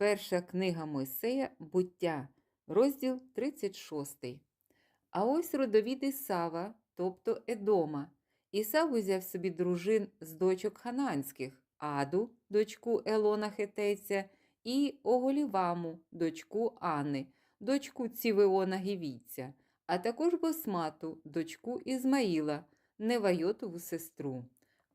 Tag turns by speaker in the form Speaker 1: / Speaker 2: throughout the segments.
Speaker 1: Перша книга Мойсея Буття, розділ 36. А ось родовід Ісава, тобто Едома. Ісав узяв собі дружин з дочок хананських, Аду, дочку Елона Хетейця, і Оголіваму, дочку Анни, дочку Цівеона Гівійця, а також Босмату, дочку Ізмаїла, Невайотову сестру.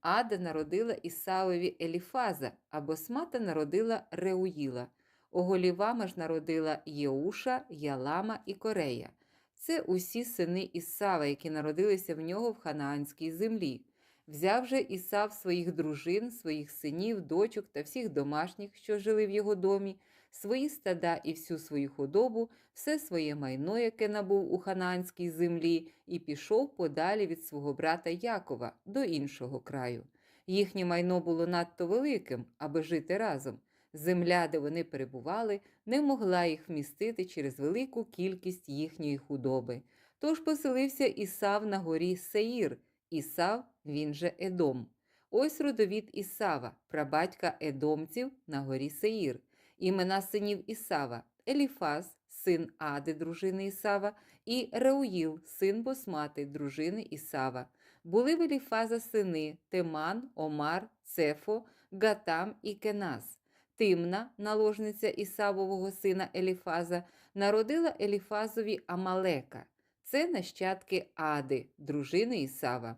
Speaker 1: Ада народила Ісавові Еліфаза, а Босмата народила Реуїла. Оголівама ж народила Єуша, Ялама і Корея. Це усі сини Ісава, які народилися в нього в ханаанській землі. Взяв же Ісав своїх дружин, своїх синів, дочок та всіх домашніх, що жили в його домі, свої стада і всю свою худобу, все своє майно, яке набув у ханаанській землі, і пішов подалі від свого брата Якова до іншого краю. Їхнє майно було надто великим, аби жити разом. Земля, де вони перебували, не могла їх вмістити через велику кількість їхньої худоби. Тож поселився Ісав на горі Сеїр, Ісав, він же Едом. Ось родовід Ісава, прабатька Едомців на горі Сеїр. Імена синів Ісава Еліфаз, син Ади, дружини Ісава, і Реуїл, син Босмати, дружини Ісава. Були в Еліфаза сини Теман, Омар, Цефо, Гатам і Кенас. Тимна, наложниця Ісавового сина Еліфаза, народила Еліфазові Амалека. Це нащадки Ади, дружини Ісава.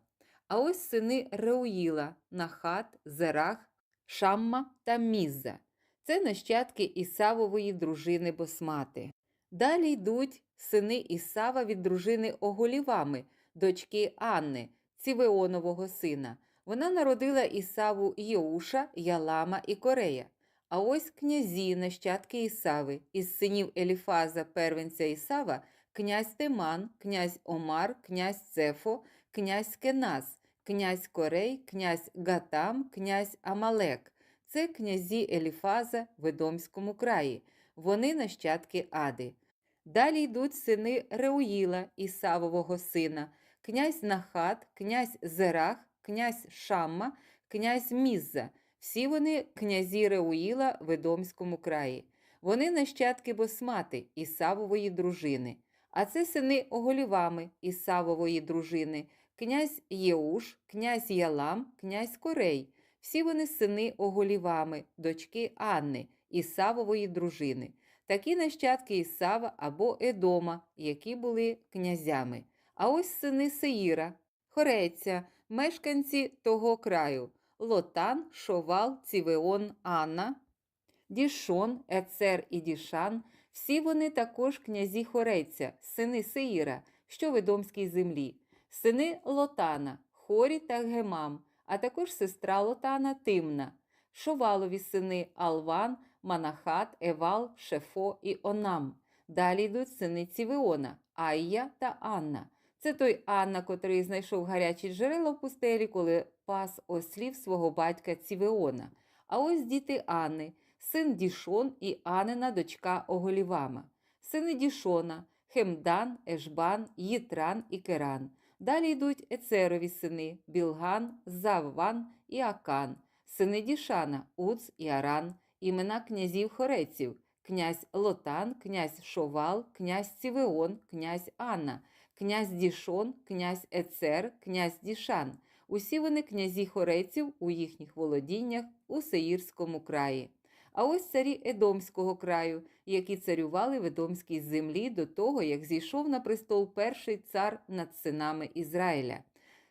Speaker 1: А ось сини Реуїла, Нахат, Зерах, Шамма та Мізза. Це нащадки Ісавової дружини Босмати. Далі йдуть сини Ісава від дружини Оголівами, дочки Анни, Цівеонового сина. Вона народила Ісаву Єуша, Ялама і Корея. А ось князі, нащадки Ісави, із синів Еліфаза, первенця Ісава, князь Теман, князь Омар, князь Цефо, князь Кенас, князь Корей, князь Гатам, князь Амалек. Це князі Еліфаза в Едомському краї. Вони нащадки Ади. Далі йдуть сини Реуїла, Ісавового сина, князь Нахат, князь Зерах, князь Шамма, князь Мізза. Всі вони князі Реуїла в Едомському краї. Вони нащадки Босмати, Ісавової дружини. А це сини Оголівами, Ісавової дружини, князь Єуш, князь Ялам, князь Корей. Всі вони сини Оголівами, дочки Анни, Ісавової дружини. Такі нащадки Ісава або Едома, які були князями. А ось сини Сеїра, Хореця, мешканці того краю. Лотан, Шовал, Цівеон, Анна, Дішон, Ецер і Дішан. Всі вони також князі Хореця, сини Сеїра, що в Едомській землі, сини Лотана, Хорі та Гемам, а також сестра Лотана Тимна, Шовалові сини Алван, Манахат, Евал, Шефо і Онам. Далі йдуть сини Цівеона, Айя та Анна. Це той Анна, котрий знайшов гарячі джерела в пустелі, коли пас ослів свого батька Цівеона. А ось діти Анни, син Дішон і Анина дочка Оголівама, сини Дішона, Хемдан, Ешбан, Їтран і Керан. Далі йдуть Ецерові сини Білган, Завван і Акан, сини Дішана, Уц і Аран, імена князів Хореців, князь Лотан, князь Шовал, князь Цівеон, князь Анна, князь Дішон, князь Ецер, князь Дішан. Усі вони князі хореців у їхніх володіннях у Сеїрському краї. А ось царі Едомського краю, які царювали в Едомській землі до того, як зійшов на престол перший цар над синами Ізраїля.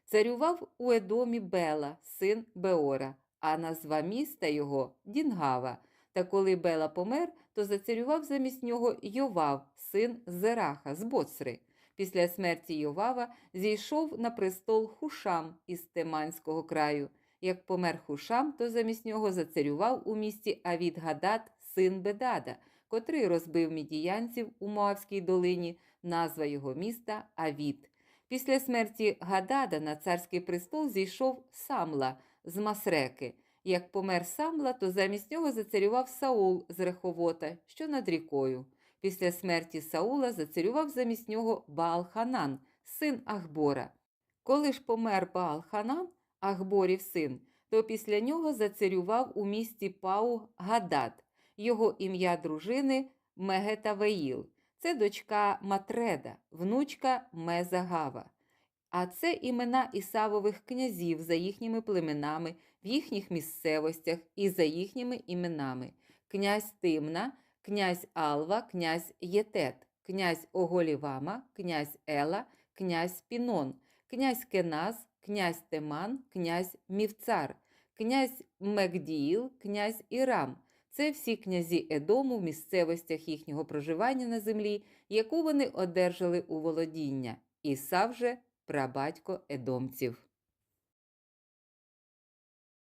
Speaker 1: Царював у Едомі Бела, син Беора, а назва міста його Дінгава. Та коли Бела помер, то зацарював замість нього Йовав, син Зераха з Боцри. Після смерті Йовава зійшов на престол Хушам із Теманського краю. Як помер Хушам, то замість нього зацарював у місті Авід Гадат, син Бедада, котрий розбив мідіянців у Моавській долині, назва його міста Авід. Після смерті Гадада на царський престол зійшов Самла з Масреки. Як помер Самла, то замість нього зацарював Саул з Реховота, що над рікою. Після смерті Саула зацарював замість нього Баал-Ханан, син Ахбора. Коли ж помер Баал-Ханан, Ахборів син, то після нього зацарював у місті Пау Гадад. Його ім'я дружини Мегетавеїл. Це дочка Матреда, внучка Мезагава. А це імена Ісавових князів за їхніми племенами, в їхніх місцевостях і за їхніми іменами: князь Тимна, князь Алва, князь Єтет, князь Оголівама, князь Ела, князь Пінон, князь Кеназ, князь Теман, князь Мівцар, князь Мегдіїл, князь Ірам. Це всі князі Едому в місцевостях їхнього проживання на землі, яку вони одержали у володіння. Ісав же прабатько едомців.